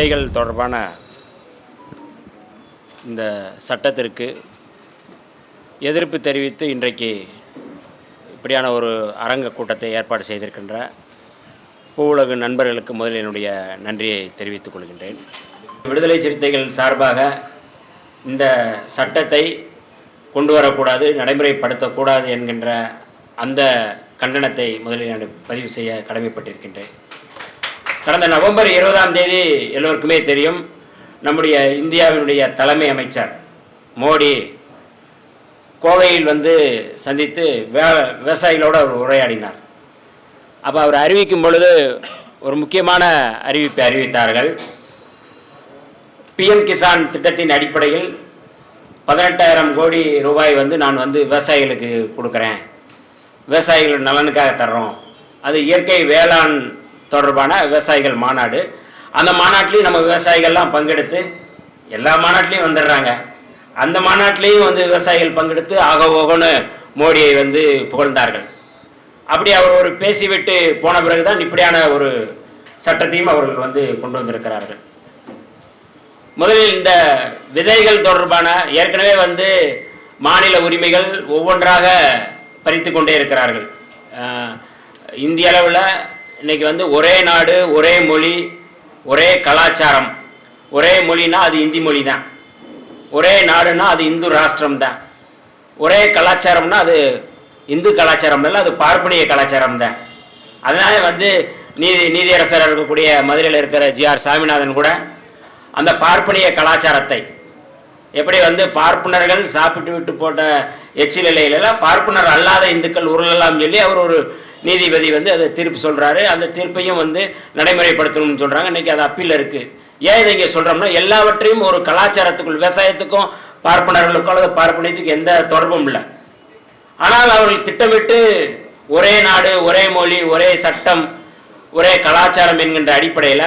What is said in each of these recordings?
விதைகள் தொடர்பான இந்த சட்டத்திற்கு எதிர்ப்பு தெரிவித்து இன்றைக்கு இப்படியான ஒரு அரங்க கூட்டத்தை ஏற்பாடு செய்திருக்கின்ற பூவுலகு நண்பர்களுக்கு முதலில் என்னுடைய நன்றியை தெரிவித்துக் கொள்கின்றேன். விடுதலை சிறுத்தைகள் சார்பாக இந்த சட்டத்தை கொண்டு வரக்கூடாது நடைமுறைப்படுத்தக்கூடாது என்கின்ற அந்த கண்டனத்தை முதலில் நான் பதிவு செய்ய கடமைப்பட்டிருக்கின்றேன். கடந்த நவம்பர் இருபதாம் தேதி எல்லோருக்குமே தெரியும் நம்முடைய இந்தியாவினுடைய தலைமை அமைச்சர் மோடி கோவையில் வந்து சந்தித்து வே விவசாயிகளோடு அவர் உரையாடினார். அப்போ அவர் அறிவிக்கும் பொழுது ஒரு முக்கியமான அறிவிப்பை அறிவித்தார்கள். பிஎம் கிசான் திட்டத்தின் அடிப்படையில் பதினெட்டாயிரம் கோடி ரூபாய் வந்து நான் வந்து விவசாயிகளுக்கு கொடுக்குறேன். விவசாயிகள் நலனுக்காக தர்றோம். அது இயற்கை வேளாண் தொடர்பான விவசாயிகள் மாநாடு. அந்த மாநாட்டிலையும் நம்ம விவசாயிகள்லாம் பங்கெடுத்து எல்லா மாநாட்டிலையும் வந்துடுறாங்க. அந்த மாநாட்டிலையும் வந்து விவசாயிகள் பங்கெடுத்து ஆக ஓகோன்னு மோடியை வந்து புகழ்ந்தார்கள். அப்படி அவர் ஒரு பேசிவிட்டு போன பிறகுதான் இப்படியான ஒரு சட்டத்தையும் அவர்கள் வந்து கொண்டு வந்திருக்கிறார்கள். முதலில் இந்த விதைகள் தொடர்பான ஏற்கனவே வந்து மாநில உரிமைகள் ஒவ்வொன்றாக பறித்து கொண்டே இருக்கிறார்கள். இந்திய அளவில் இன்னைக்கு வந்து ஒரே நாடு ஒரே மொழி ஒரே கலாச்சாரம். ஒரே மொழினா அது இந்தி மொழி தான் ஒரே நாடுனா அது இந்து ராஷ்டிரம் தான் ஒரே கலாச்சாரம்னா அது இந்து கலாச்சாரம் இல்லை அது பார்ப்பனிய கலாச்சாரம் தான் அதனால வந்து நீதி நீதியரசராக இருக்கக்கூடிய மதுரையில் இருக்கிற ஜிஆர் சாமிநாதன் கூட அந்த பார்ப்பனிய கலாச்சாரத்தை எப்படி வந்து பார்ப்பனர்கள் சாப்பிட்டு விட்டு போட்ட எச்சில் இலையிலலாம் பார்ப்பனர் அல்லாத இந்துக்கள் உருளலாம் சொல்லி அவர் ஒரு நீதிபதி வந்து அதை தீர்ப்பு சொல்கிறாரு அந்த தீர்ப்பையும் வந்து நடைமுறைப்படுத்தணும்னு சொல்கிறாங்க இன்றைக்கி அது அப்பீல் இருக்குது ஏன் இதை இங்கே சொல்கிறோம்னா எல்லாவற்றையும் ஒரு கலாச்சாரத்துக்குள் விவசாயத்துக்கும் பார்ப்பனர்களுக்கும் அல்லது பார்ப்பனியத்துக்கும் எந்த தொடர்பும் இல்லை. ஆனால் அவர்கள் திட்டமிட்டு ஒரே நாடு ஒரே மொழி ஒரே சட்டம் ஒரே கலாச்சாரம் என்கின்ற அடிப்படையில்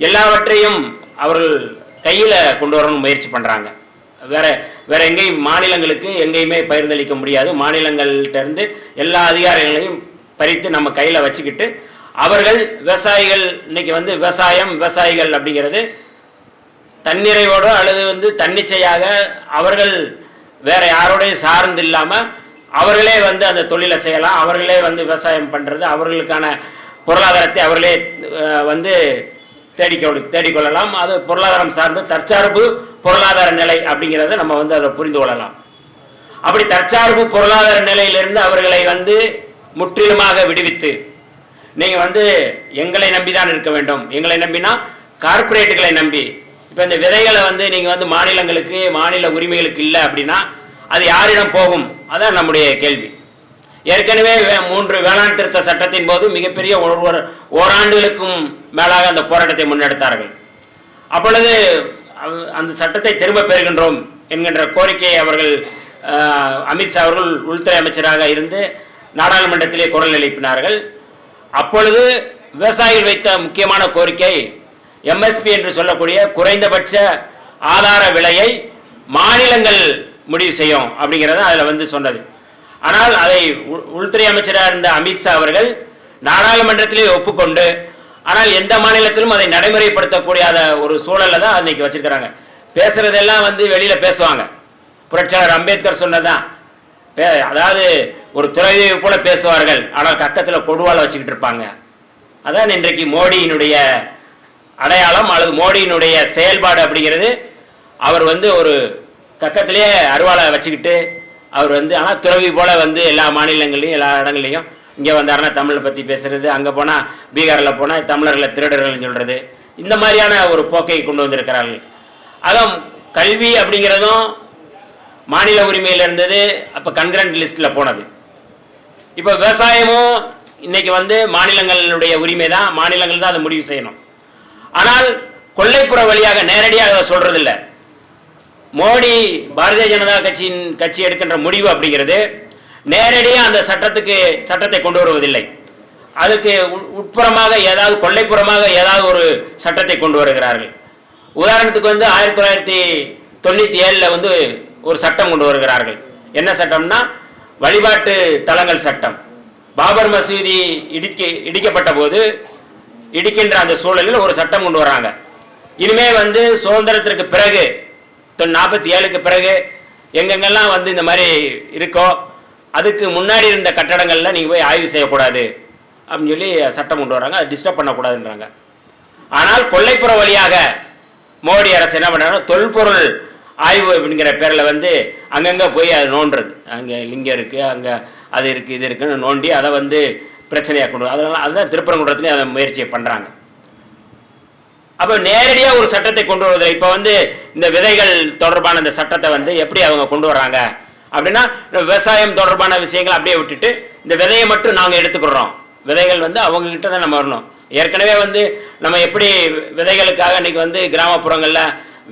எல்லாவற்றையும் அவர்கள் கையில் கொண்டு வரணும்னு முயற்சி பண்ணுறாங்க வேற வேற எங்கேயும் மாநிலங்களுக்கு எங்கேயுமே பகிர்ந்தளிக்க முடியாது. மாநிலங்கள்கிட்ட இருந்து எல்லா அதிகாரங்களையும் பறித்து நம்ம கையில் வச்சுக்கிட்டு அவர்கள் விவசாயிகள் இன்னைக்கு வந்து விவசாயம் விவசாயிகள் அப்படிங்கிறது தன்னிறைவோடு அல்லது வந்து தன்னிச்சையாக அவர்கள் வேற யாரோடையும் சார்ந்து இல்லாமல் அவர்களே வந்து அந்த தொழிலை செய்யலாம் அவர்களே வந்து விவசாயம் பண்ணுறது அவர்களுக்கான பொருளாதாரத்தை அவர்களே வந்து தேடிக்கொள் தேடிக்கொள்ளலாம். அது பொருளாதாரம் சார்ந்து தற்சார்பு பொருளாதார நிலை அப்படிங்கிறத நம்ம வந்து அதை புரிந்து கொள்ளலாம். அப்படி தற்சார்பு பொருளாதார நிலையிலிருந்து அவர்களை வந்து முற்றிலுமாக விடுவித்து நீங்கள் வந்து எங்களை நம்பி தான் இருக்க வேண்டும். எங்களை நம்பினா கார்ப்பரேட்டுகளை நம்பி. இப்போ இந்த விதைகளை வந்து நீங்கள் வந்து மாநிலங்களுக்கு மாநில உரிமைகளுக்கு இல்லை அப்படின்னா அது யாரிடம் போகும்? அதான் நம்முடைய கேள்வி. ஏற்கனவே வே- மூன்று வேளாண் திருத்த சட்டத்தின் போது மிகப்பெரிய ஒரு ஒரு- ஓராண்டுகளுக்கும் மேலாக அந்த போராட்டத்தை முன்னெடுத்தார்கள். அப்பொழுது அந்த சட்டத்தை திரும்ப பெறுகின்றோம் என்கின்ற கோரிக்கையை அவர்கள் அமித்ஷா அவர்கள் உள்துறை அமைச்சராக இருந்து நாடாளுமன்றத்திலே குரல் எழுப்பினார்கள். அப்பொழுது விவசாயிகள் வைத்த முக்கியமான கோரிக்கை எம்எஸ்பி என்று சொல்லக்கூடிய குறைந்தபட்ச ஆதார விலையை மாநிலங்கள் முடிவு செய்யும் அப்படிங்கிறத அதில் வந்து சொன்னது. ஆனால் அதை உள்- உள்துறை அமைச்சராக இருந்த அமித்ஷா அவர்கள் நாடாளுமன்றத்திலே ஒப்புக்கொண்டு ஆனால் எந்த மாநிலத்திலும் அதை நடைமுறைப்படுத்தக்கூடியாத ஒரு சூழலை தான் அன்னைக்கு வச்சிருக்கிறாங்க. பேசுறதெல்லாம் வந்து வெளியில பேசுவாங்க. புரட்சியாளர் அம்பேத்கர் சொன்னதான் அதாவது ஒரு துறையை போல பேசுவார்கள். ஆனால் கக்கத்தில் கொடுவால் வச்சுக்கிட்டு இருப்பாங்க. அதான் இன்றைக்கு மோடியினுடைய அடையாளம் அல்லது மோடியினுடைய செயல்பாடு அப்படிங்கிறது. அவர் வந்து ஒரு கக்கத்திலே அருவாளை வச்சுக்கிட்டு அவர் வந்து ஆனால் துறவி போல் வந்து எல்லா மாநிலங்களையும் எல்லா இடங்கள்லையும் இங்கே வந்தாருன்னா தமிழை பற்றி பேசுறது அங்கே போனால் பீகாரில் போனால் தமிழர்களை திருடர்கள்னு சொல்கிறது இந்த மாதிரியான ஒரு போக்கை கொண்டு வந்திருக்கிறார்கள். அதான் கல்வி அப்படிங்கிறதும் மாநில உரிமையில் இருந்தது அப்போ கன்கரண்ட் லிஸ்ட்டில் போனது. இப்போ விவசாயமும் இன்னைக்கு வந்து மாநிலங்களுடைய உரிமை தான் மாநிலங்கள் தான் அதை முடிவு செய்யணும். ஆனால் கொல்லைப்புற வழியாக நேரடியாக அதை சொல்றதில்ல. மோடி பாரதிய ஜனதா கட்சியின் கட்சி எடுக்கின்ற முடிவு அப்படிங்கிறது நேரடியாக அந்த சட்டத்துக்கு சட்டத்தை கொண்டு வருவதில்லை. அதுக்கு உட்- உட்புறமாக ஏதாவது கொள்ளைப்புறமாக ஏதாவது ஒரு சட்டத்தை கொண்டு வருகிறார்கள். உதாரணத்துக்கு வந்து ஆயிரத்தி தொள்ளாயிரத்தி தொண்ணூற்றி ஏழில் வந்து ஒரு சட்டம் கொண்டு வருகிறார்கள். என்ன சட்டம்னா? வழிபாட்டு தலங்கள் சட்டம். பாபர் மசூதி இடிக்க இடிக்கப்பட்ட போது இடிக்கின்ற அந்த சூழலில் ஒரு சட்டம் கொண்டு வராங்க. இனிமே வந்து சுதந்திரத்திற்கு பிறகு நாற்பத்தி ஏழுக்கு பிறகு எங்கெங்கெல்லாம் வந்து இந்த மாதிரி இருக்கோ அதுக்கு முன்னாடி இருந்த கட்டடங்கள்ல நீங்கள் போய் ஆய்வு செய்யக்கூடாது அப்படின்னு சொல்லி சட்டம் கொண்டு வராங்க. அதை டிஸ்டர்ப் பண்ணக்கூடாதுன்றாங்க. ஆனால் கொள்ளைப்புற வழியாக மோடி அரசு என்ன பண்ணுறாங்கன்னா தொல்பொருள் ஆய்வு அப்படிங்கிற பேரில் வந்து அங்கங்கே போய் அது நோண்டுறது. அங்கே லிங்கம் இருக்குது அங்கே அது இருக்குது இது இருக்குன்னு நோண்டி அதை வந்து பிரச்சனையாக கொண்டு அதனால் அதுதான் திருப்பரங்குன்றத்துலேயும் அதை முயற்சியை பண்ணுறாங்க அப்போ நேரடியாக ஒரு சட்டத்தை கொண்டு வருவதில்லை. இப்போ வந்து இந்த விதைகள் தொடர்பான இந்த சட்டத்தை வந்து எப்படி அவங்க கொண்டு வர்றாங்க? அப்படின்னா விவசாயம் தொடர்பான விஷயங்களை அப்படியே விட்டுட்டு இந்த விதையை மட்டும் நாங்கள் எடுத்துக்கிறோம். விதைகள் வந்து அவங்கக்கிட்ட தான் நம்ம வரணும். ஏற்கனவே வந்து நம்ம எப்படி விதைகளுக்காக இன்றைக்கி வந்து கிராமப்புறங்களில்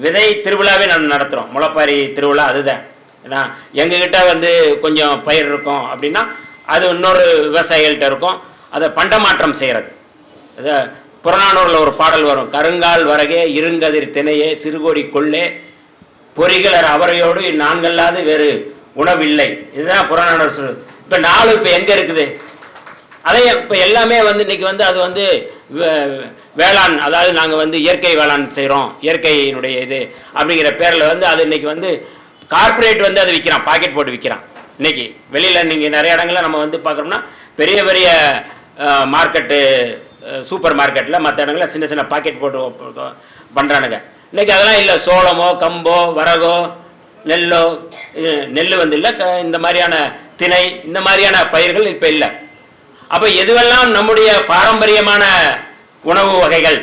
விதை திருவிழாவே நம்ம நடத்துகிறோம் முளைப்பாரி திருவிழா அதுதான். ஏன்னா எங்ககிட்ட வந்து கொஞ்சம் பயிர் இருக்கும் அப்படின்னா அது இன்னொரு விவசாயிகள்கிட்ட இருக்கும். அதை பண்டமாற்றம் செய்கிறது இது புறநானூரில் ஒரு பாடல் வரும். கருங்கால் வரகே இருங்கதிர் திணையே சிறுகோடி கொள்ளே பொறிகளர் அவரையோடு நான்கல்லாது வேறு உணவில்லை. இதுதான் புறநானூர் இப்போ நாலு இப்போ எங்கே இருக்குது? அதே இப்போ எல்லாமே வந்து இன்றைக்கி வந்து அது வந்து வேளாண் அதாவது நாங்கள் வந்து இயற்கை வேளாண் செய்கிறோம் இயற்கையினுடைய இது அப்படிங்கிற பேரில் வந்து அது இன்னைக்கு வந்து கார்ப்பரேட் வந்து அதை விற்கிறான் பாக்கெட் போட்டு விற்கிறான் இன்றைக்கி வெளியில் நீங்கள் நிறைய இடங்களில் நம்ம வந்து பார்க்குறோம்னா பெரிய பெரிய மார்க்கெட்டு சூப்பர் மார்க்கெட்டில் மற்ற இடங்களில் சின்ன சின்ன பாக்கெட் போட்டு பண்ணுறானுங்க இன்னைக்கு அதெல்லாம் இல்லை சோளமோ கம்போ வரகோ நெல்லோ நெல் வந்து இல்லை க- இந்த மாதிரியான திணை இந்த மாதிரியான பயிர்கள் இப்போ இல்லை. அப்போ எதுவெல்லாம் நம்முடைய பாரம்பரியமான உணவு வகைகள்?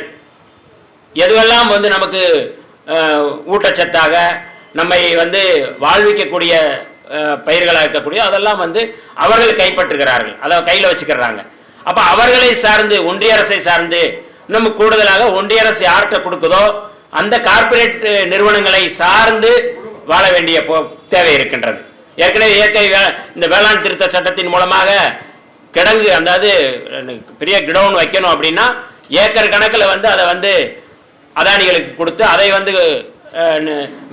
எதுவெல்லாம் வந்து நமக்கு ஊட்டச்சத்தாக நம்மை வந்து வாழ்விக்கக்கூடிய பயிர்களாக இருக்கக்கூடிய அதெல்லாம் வந்து அவர்கள் கைப்பற்றுகிறார்கள். அதை கையில் வச்சுக்கிறாங்க. அப்போ அவர்களை சார்ந்து ஒன்றிய அரசை சார்ந்து நம்ம கூடுதலாக ஒன்றிய அரசு யார்கிட்ட கொடுக்குதோ அந்த கார்பரேட் நிறுவனங்களை சார்ந்து வாழ வேண்டிய தேவை இருக்கின்றது. ஏற்கனவே இயற்கை இந்த வேளாண் திருத்த சட்டத்தின் மூலமாக கிடங்கு அதாவது பெரிய கிடவுன் வைக்கணும் அப்படின்னா ஏக்கர் கணக்கில் வந்து அதை வந்து அதானிகளுக்கு கொடுத்து அதை வந்து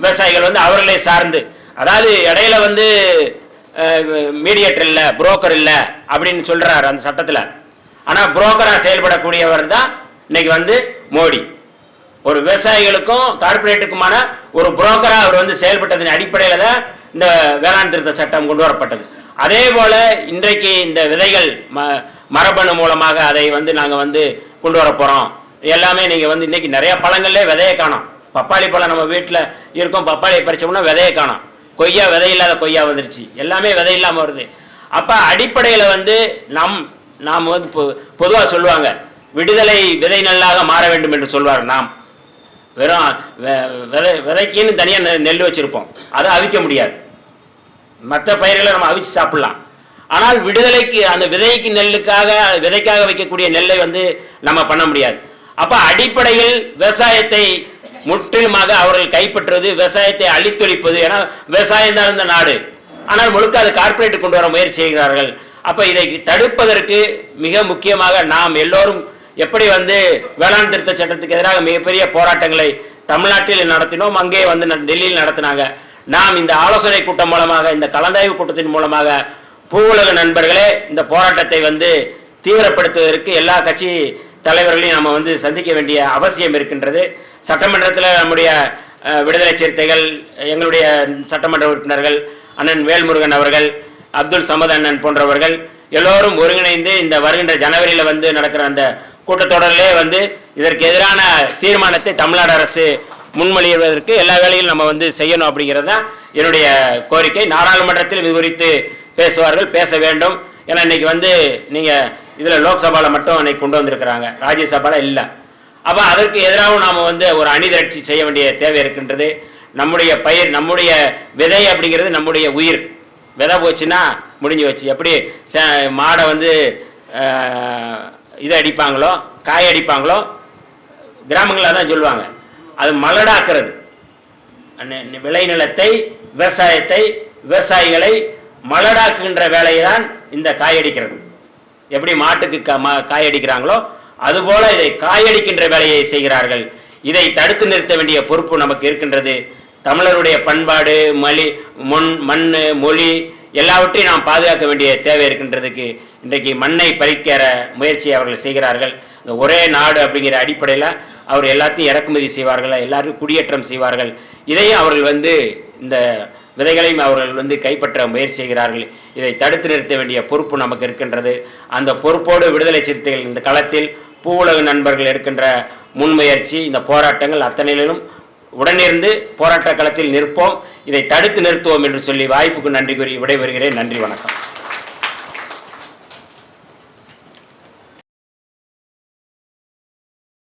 விவசாயிகள் வந்து அவர்களே சார்ந்து அதாவது இடையில வந்து மீடியேட்டர் இல்லை புரோக்கர் இல்லை அப்படின்னு சொல்றாரு அந்த சட்டத்தில். ஆனால் புரோக்கராக செயல்படக்கூடியவர் தான் இன்னைக்கு வந்து மோடி. ஒரு விவசாயிகளுக்கும் கார்ப்பரேட்டுக்குமான ஒரு புரோக்கராக அவர் வந்து செயல்பட்டதன் அடிப்படையில் தான் இந்த வேளாண் திருத்த சட்டம் கொண்டு வரப்பட்டது. அதே போல இன்றைக்கு இந்த விதைகள் ம மரபணு மூலமாக அதை வந்து நாங்கள் வந்து கொண்டு வர போகிறோம் எல்லாமே நீங்கள் வந்து இன்றைக்கி நிறைய பழங்கள்லே விதையை காணும். பப்பாளி பழம் நம்ம வீட்டில் இருக்கும் பப்பாளியை பறிச்சோம்னா விதையை காணும். கொய்யா விதை இல்லாத கொய்யா வந்துருச்சு. எல்லாமே விதை இல்லாமல் வருது. அப்போ அடிப்படையில் வந்து நம் நாம் வந்து பொதுவாக சொல்லுவாங்க விடுதலை விதை நல்லாக மாற வேண்டும் என்று சொல்வார் நாம். வெறும் வெ- விதை விதைக்குன்னு தனியாக நெல் வச்சுருப்போம். அதை அவிக்க முடியாது. மற்ற பயிர்களை நம்ம அவிச்சு சாப்பிடலாம். ஆனால் விடுதலைக்கு அந்த விதைக்கு நெல்லுக்காக விதைக்காக வைக்கக்கூடிய நெல்லை வந்து நம்ம பண்ண முடியாது. அப்போ அடிப்படையில் விவசாயத்தை முற்றிலுமாக அவர்கள் கைப்பற்றுவது விவசாயத்தை அழித்தொழிப்பது ஏன்னா விவசாயம் தான் இந்த நாடு. ஆனால் முழுக்க அது கார்ப்பரேட் கொண்டு வர முயற்சி செய்கிறார்கள். அப்போ இதை தடுப்பதற்கு மிக முக்கியமாக நாம் எல்லோரும் எப்படி வந்து வேளாண் திருத்த சட்டத்துக்கு எதிராக மிகப்பெரிய போராட்டங்களை தமிழ்நாட்டில் நடத்தினோம் அங்கே வந்து டெல்லியில் நடத்தினாங்க. நாம் இந்த ஆலோசனை கூட்டம் மூலமாக இந்த கலந்தாய்வு கூட்டத்தின் மூலமாக பூவுலக நண்பர்களே இந்த போராட்டத்தை வந்து தீவிரப்படுத்துவதற்கு எல்லா கட்சி தலைவர்களையும் நம்ம வந்து சந்திக்க வேண்டிய அவசியம் இருக்கின்றது. சட்டமன்றத்தில் நம்முடைய விடுதலை சிறுத்தைகள் எங்களுடைய சட்டமன்ற உறுப்பினர்கள் அண்ணன் வேல்முருகன் அவர்கள் அப்துல் சமத் அண்ணன் போன்றவர்கள் எல்லோரும் ஒருங்கிணைந்து இந்த வருகின்ற ஜனவரியில் வந்து நடக்கிற அந்த கூட்டத்தொடரிலே வந்து இதற்கு எதிரான தீர்மானத்தை தமிழ்நாடு அரசு முன்மொழிவதற்கு எல்லா வேலையும் நம்ம வந்து செய்யணும் அப்படிங்கிறது தான் என்னுடைய கோரிக்கை. நாடாளுமன்றத்தில் இது குறித்து பேசுவார்கள் பேச வேண்டும். ஏன்னா இன்னைக்கு வந்து நீங்கள் இதில் லோக்சபாவில் மட்டும் இன்னைக்கு கொண்டு வந்திருக்கிறாங்க. ராஜ்யசபாவில் இல்லை. அப்போ அதற்கு எதிராகவும் நாம் வந்து ஒரு அணிதிரட்சி செய்ய வேண்டிய தேவை இருக்கின்றது. நம்முடைய பயிர் நம்முடைய விதை அப்படிங்கிறது நம்முடைய உயிர். விதை போச்சுன்னா முடிஞ்சு வச்சு எப்படி ச- மாடை வந்து இதை அடிப்பாங்களோ காய் அடிப்பாங்களோ கிராமங்களில் தான் சொல்லுவாங்க. அது மலடாக்குறது. விளைநிலத்தை விவசாயத்தை விவசாயிகளை மலடாக்குகின்ற வேலையை தான் இந்த காயடிக்கிறது. எப்படி மாட்டுக்கு க காயடிக்கிறாங்களோ அதுபோல இதை காயடிக்கின்ற வேலையை செய்கிறார்கள். இதை தடுத்து நிறுத்த வேண்டிய பொறுப்பு நமக்கு இருக்கின்றது. தமிழருடைய பண்பாடு மொழி மொன் மண் மொழி எல்லாவற்றையும் நாம் பாதுகாக்க வேண்டிய தேவை இருக்கின்றதுக்கு இன்றைக்கு மண்ணை பறிக்கிற முயற்சி அவர்கள் செய்கிறார்கள். இந்த ஒரே நாடு அப்படிங்கிற அடிப்படையில் அவர் எல்லாத்தையும் இறக்குமதி செய்வார்கள் எல்லாரும் குடியேற்றம் செய்வார்கள். இதையும் அவர்கள் வந்து இந்த விதைகளையும் அவர்கள் வந்து கைப்பற்ற முயற்சி செய்கிறார்கள். இதை தடுத்து நிறுத்த வேண்டிய பொறுப்பு நமக்கு இருக்கின்றது. அந்த பொறுப்போடு விடுதலை சிறுத்தைகள் இந்த களத்தில் பூவுலக நண்பர்கள் எடுக்கின்ற முன்முயற்சி இந்த போராட்டங்கள் அத்தனையிலும் உடனிருந்து போராட்ட களத்தில் நிற்போம். இதை தடுத்து நிறுத்துவோம் என்று சொல்லி வாய்ப்புக்கு நன்றி கூறி விடைபெறுகிறேன். நன்றி வணக்கம்.